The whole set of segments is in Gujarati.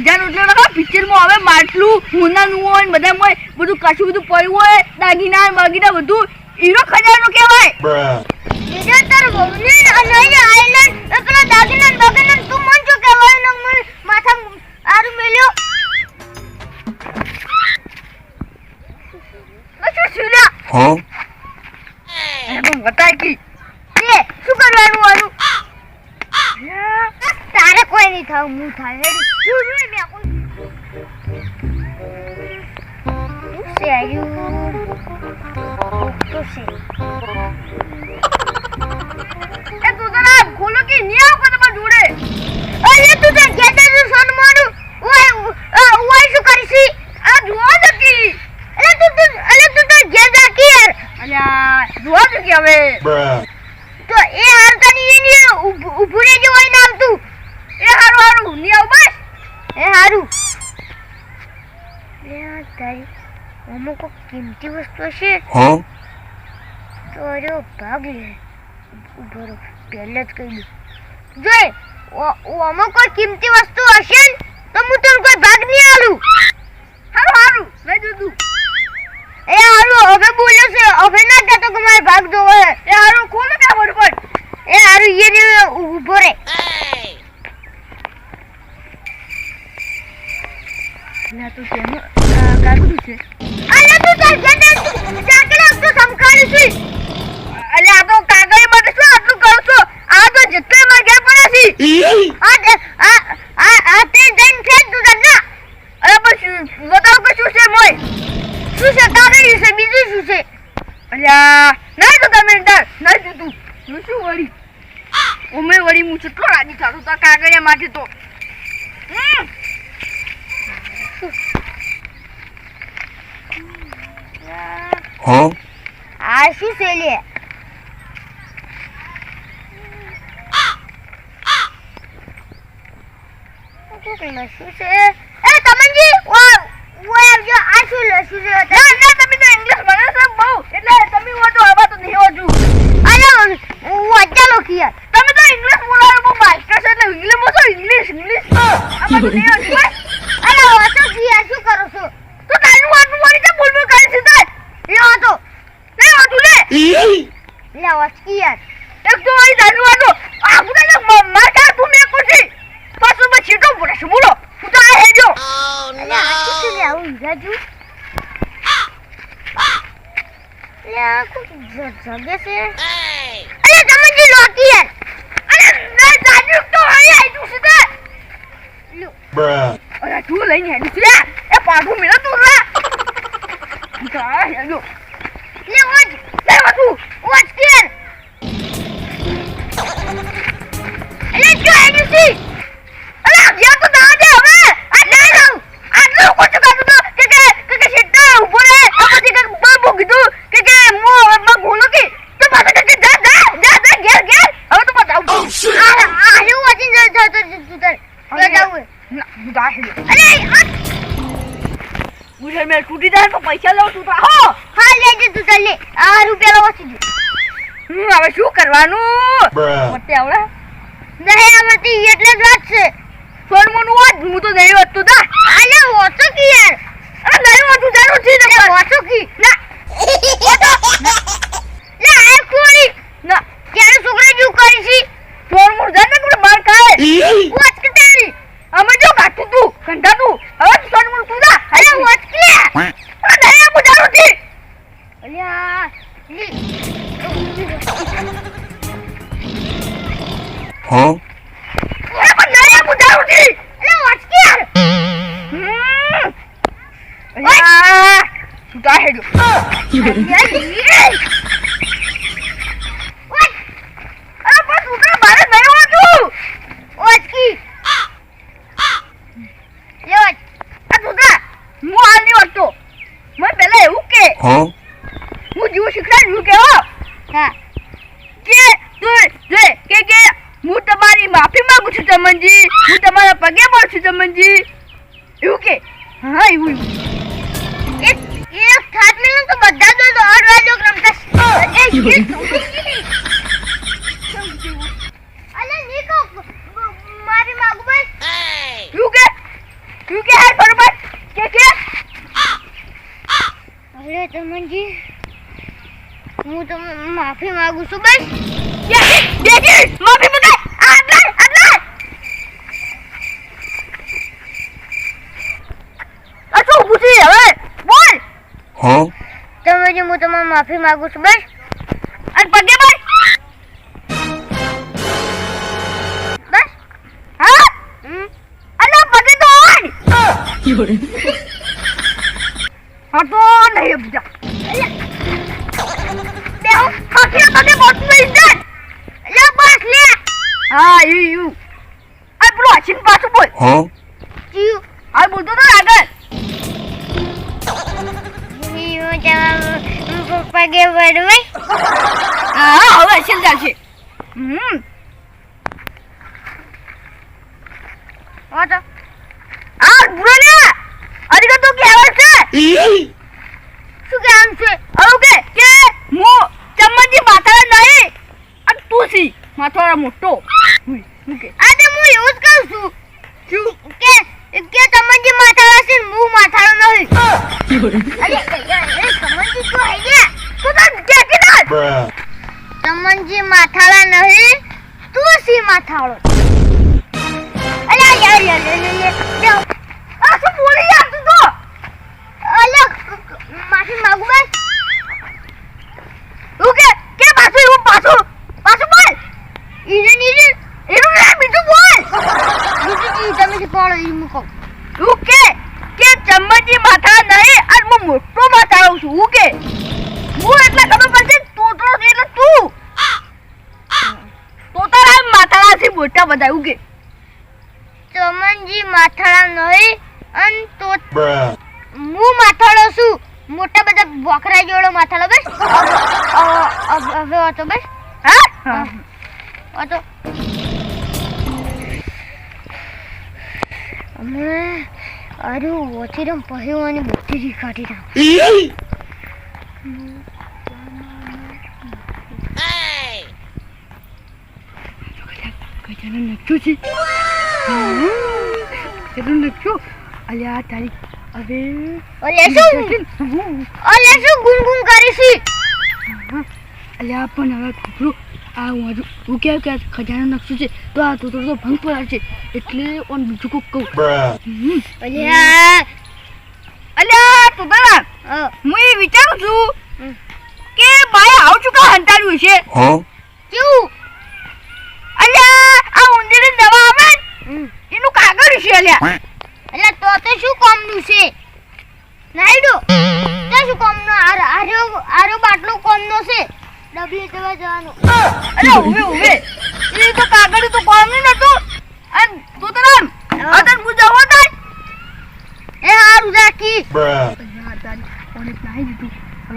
ખજાનો એટલે લગા પિક્ચરમાં હવે માટલું હોનાનું હોય ને બધા બધું કશું બધું પડ્યું હોય, દાગીના ને બાગીના બધું હીરો ખજાનો કહેવાય. છે એ તું ના ખોલો કે નહીં આવો તમારા જોડે અરે તું તો ઘેર તું સોન મારું ઓય ઓય શું કરીશી આ જોવા દે અરે તું તું અરે તું તો ઘેર કે અલ્યા જોવા દે કે હવે તો એ હારતા ની એની ઊભું રહેજો હોય ને આવતું એ હારું હારું નહીં આવ બસ એ હારું લે આ તારી અમુક કિંમતી વસ્તુ છે Huh? તો અરે ભાગ લે. ઊભો પહેલે જ કહી દઉં. જોઈ અમુક કોઈ કિંમતી વસ્તુ હશે ને, તો હું તને કોઈ ભાગ નહીં આલું હારું હારું, લઈ જતું એ હારું, હવે બોલ્યો છે, હવે ના કહેતો કે મારે ભાગ જોવો એ હારું, ખોલો ત્યાં ફટફટ એ હારું, ઈ ને ઊભો રે ના, તો તેનું કાગડું છે. અરે તું તાર ઘેર તું ચાકડે તો સમકાળી છે અલ્યા આ તો કાગળ માટે શું આટલું કરું છું. આ તો જેટલું માં ગયા પડે છે. આ આ આ તે જઈને છે તું ના અરે પણ શું- કે શું છે મોય? શું છે? કાગળ છે? બીજું શું છે? અલ્યા ના તો તમે ડર નહીં તું હું શું વળી? ઉમે વળી હું કેટલો રાજી થાતું તો કાગળિયા માટે તો. Huh? આ શું છે લે શું છે એ તમનજી ઓ ઓ આવજો આ શું લસ્યું છે ના ના તમે તો ઇંગ્લિશ ભણે છે બહુ એટલે તમે હો તો આવા તો નહીં હોજુ અરે વાંચા લોકો યાર. તમે તો ઇંગ્લિશ ઇંગ્લિશ તો આમાં નહીં હોજુ અરે વાંચો કી યાર શું કરો છો તો તારું વાતનું મારી કેમ બોલ બોલ કરે છે તાર લે વાંચો નહીં લે લે વાંચ કી એક તો મારી તારું વાતો આ ને માર કા તું મેં માં છીટો પડે છે બોલો હું તો આ હેજો અરે આ શું છે લે આવું હીરાજુ લે આ જ- જગે છે અરે તમનજી લોકી યાર અરે નહીં તારું તો અહીં આવી તું સીધે લ્યો Bruh. અરે તું લઈને હેડી છે એ પાછું મેળો તું રે હું તો આ હેજો લે વાંચ લે વાતું વાંચ કી યાર અરે જો તો તું તો હો હા લેજે તું તાર લે. આ રૂપિયા વાંચી દે હું હવે શું કરવાનું. મતે આવડે? નહીં આવડતી એટલે જ વાત છે. સોનમોનું વાત હું તો નહીં વાત તા આલે વાંચો કી યાર. અરે નહીં વાત તું જાણું છે અરે કી. ના. લે આ કોણી ના. ત્યારે છોકરા જેવું કરી છે. સોનમોનું જાણ કે બાર ખાય. વાંચ કે તારી? અમે જો તું તું હવે તું તું જા અરે વાંચ કે અરે નહીં હું જાણું છે અલ્યા લી Huh? અરે પણ નહીં હું? જાણું છે અરે વાંચ કે યાર હમ. અલ્યા, તું તા હેજો અલ્યા લી વાંચ અરે પણ તું તો મારે નહીં વાંચું વાંચ કી લે વાંચ આ તું તા હું હાલ નહીં વાંચતો મને પહેલા એવું કે Huh? હું જેવું શીખડાયું કે હો હા કે તું જે કે કે હું તમારી માફી માંગુ છું તમનજી હું તમારા પગે ચમનજી એવું કે? હા એવું એવું. એક એક થાક મિલું તો બધા તો દોડ વાજો અલે નીકો મારી માગુ બસ એવું કે? એવું કે હાલ બરોબર કે કે? અરે તમનજી હું તમને માફી માંગુ છું બસ માફી મંગાય આટલા આટલા આ શું ઊભું છે હવે બોલ Huh? જે હું તમને માફી માંગુ છું બસ. અને પગે બસ. બસ. હા? અને પગે તો ઓડ હા તો નહીં બીજા દેવ ખાખી પગે બોટ નહીં ઇજ્જત લે બસ લે. હા યુ યુ આ પેલો હસીન પાછું બોલ. હા? જીવ આ બોલતો તો આગળ પગે પડવાય હા હવે ચાલશે હમ. ઓટો આ બુરો ને અરે તો કહેવાય છે? શું કામ છે? આવું કે કે હું માથાળા નહીં અને તું સી માથાળા મોટો. આ તો હું એવું જ કહું છું. શું? કે કે તમને માથાળા છે હું માથાળો નહીં. અરે સમજી તો હે ને તમનજી માથાળા નહીં તું સી માથાળો અરે યાર યાર આ શું બોલી યાર તું તો અલગ માફી માંગુ બસ હું કે કે પાછું એવું પાછું પાછું બોલ ઈજન ઈજન એનું ના બીજું બોલ બીજું જી તમે થી પાડો ઈ મૂકો હું કે કે ચમનજી માથા નહીં અને હું મોટો માથાળો છું હું કે હું એટલા ખબર પડશે તોતરો છે એટલે તું તોતારા માથાળાથી બધા ઉગે. ચમનજી માથાળા નહીં અન તો. હું માથાળો છું. મોટા બધા બોકરા જોડો માથાળો બસ. હવે હવે હતો બસ. હા? હતો અમે અરે ઓછી રમ પહેવાની બધી જ કાઢી ગજાનન લખ્યું છે? ગજાનન લખ્યું. અલ્યા તારી હવે ઓલે શું? ઓલે શું કરી છે? અલ્યા પણ હવે કપડું આ હું હજુ હું કહેવાય કે ખજાનો નકશો છે તો આ તો તો ભંગ પડાવશે એટલે ઓન બીજું કોક કહું. અલ્યા અલ્યા તો બાબા હું એ વિચારું છું કે બાય આવું છું કા હંતાડ્યું છે? કેવું? અલ્યા દવા આવે એનું કાગળ છે અલ્યા એટલે તો તો શું કામનું છે? નાઈડો તો શું કામનો? આરો આરો આરો બાટલો કામનો છે? ડબલી દવા જવાનું. અરે ઉભે ઉભે એ તો કાગળ તો કામનું નતું. અને તું તો નામ અતન બુજાવો થાય એ હારું રાખી. બ્રા તારી કોને નાહી દીધું.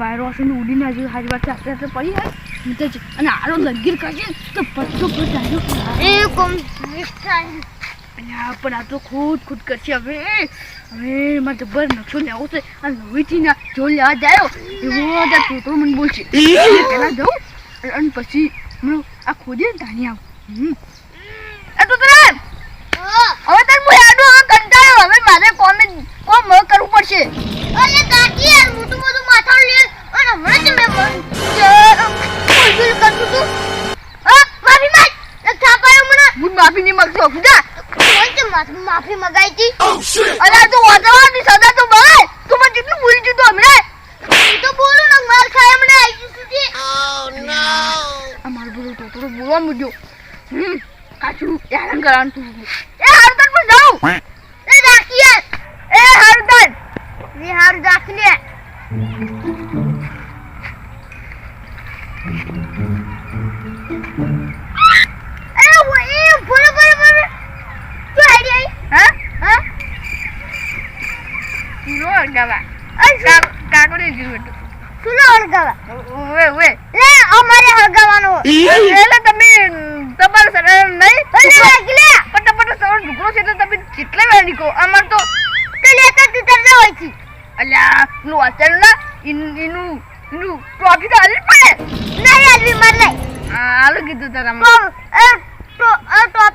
વાયરો છે ને ઉડીને જો હાજી વાત આસ્તે આસ્તે પડી જાય. નીચે જ. અને આરો લગીર કરશે તો પત્તો આવ્યો એ કોમ પણ આ તો ખુદ ખુદ કરશે. હવે હવે મારે જબર નકશો લેવો છે. અને નવીથી ના જો લેવા જાયો એવો ત્યાં તોતરો મને બોલશે. પેલા જાઉં અને- પછી હમણાં આ ખોદીએ ને તાની આવું. હમ. એ તો તને હવે તને હું યાદો હવે કંટાળ્યો. હવે મારે કોમે કોમ કરવું પડશે. અલે કાકી યાર મોટું મોટું માથાળ લે અને હમણાં જ મેં ભૂલી હું તો એ હારું તને જાઉં એ રાખીએ એ હારું તન એ હારું કેટલા વેળા નીકળો? અમાર તો તો લેતા તું તમને હોય છે. અલ્યા નું વાંચેલું ના? એનું એનું ટ્રોફી તો હાલી જ પડે. નહીં આલવી માર નહીં. હા કીધું તારા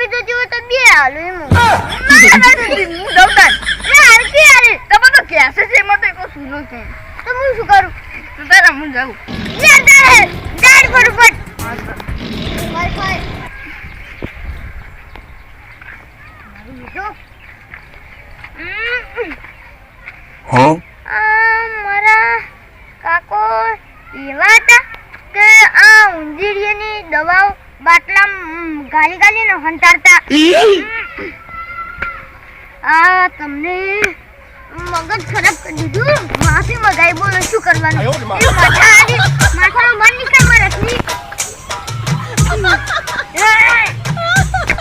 એ તો જીવો તો બે આલુ એમ હું. દઉં તાર લે હરકી આલે તમે તો કહેશે છે એમાં તો એક સુનો છે તો હું શું કરું? તો તારા હું જાઉં? એવા હતા કે આ ઉંજીરીની દવાઓ બાટલા ગાલી ગાલીને હંતાડતા આ તમને મગજ ખરાબ કરી દીધું. માફી મગાઈ બોલો શું કરવાનું? માથા. માથાનો મન નીકળ મારાથી.